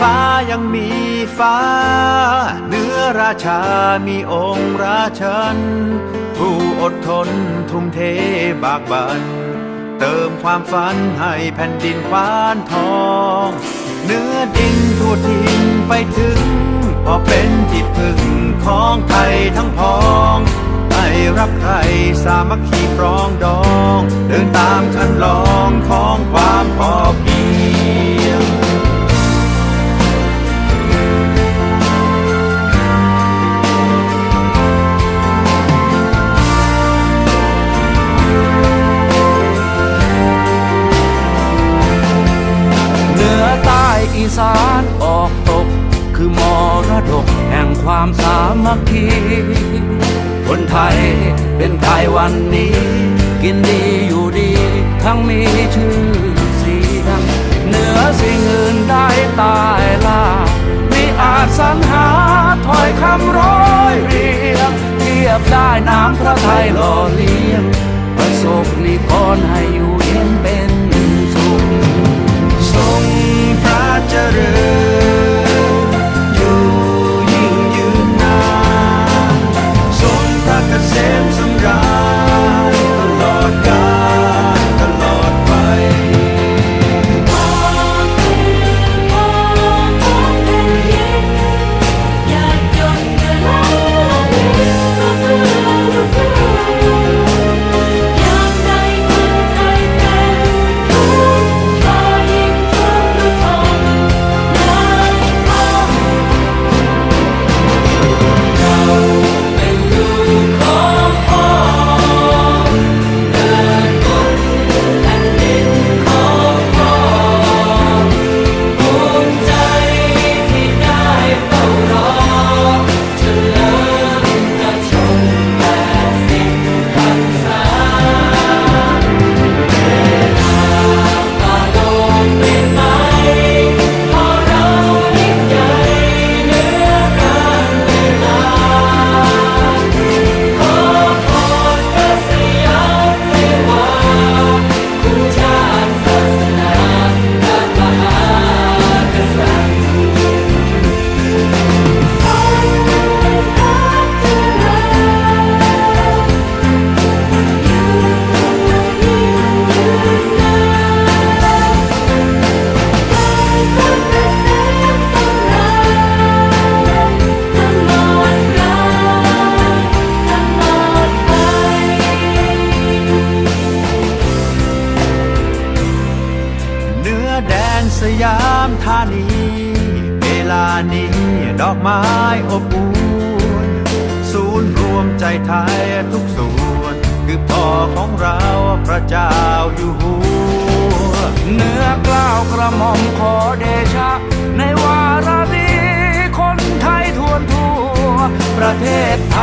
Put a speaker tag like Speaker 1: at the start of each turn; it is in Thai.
Speaker 1: ฟ้ายังมีฟ้า เนื้อราชามีองค์ราชัน ผู้อดทนทุ่มเทบากบัน เติมความฝันให้แผ่นดินควานทอง เนื้อดินทั่วทินไปถึง พอเป็นที่พึ่งของไทยทั้งพองไม่รับใครสามัคคีปรองดอง ความ
Speaker 2: สามัคคี คนไทยเป็นไทยวันนี้ กินดีอยู่ดี ทั้งมีชื่อเสียงเหนือสิ่งอื่นได้ตายล่ามิอาจสรรหาถ้อยคำร้อยเรียงเทียบได้น้ำพระไทยหล่อเลี้ยงประสบนิพนธ์ให้อยู่ ยา
Speaker 1: มธานีเวลานี้ดอกไม้อบอุ่นศูนย์รวมใจไทยทุกส่วน คือพ่อของเราพระเจ้าอยู่หัว
Speaker 2: เนื้อกล้าวกระหม่อมขอเดชะ ในวาระนี้คนไทยทวนทั่วประเทศไท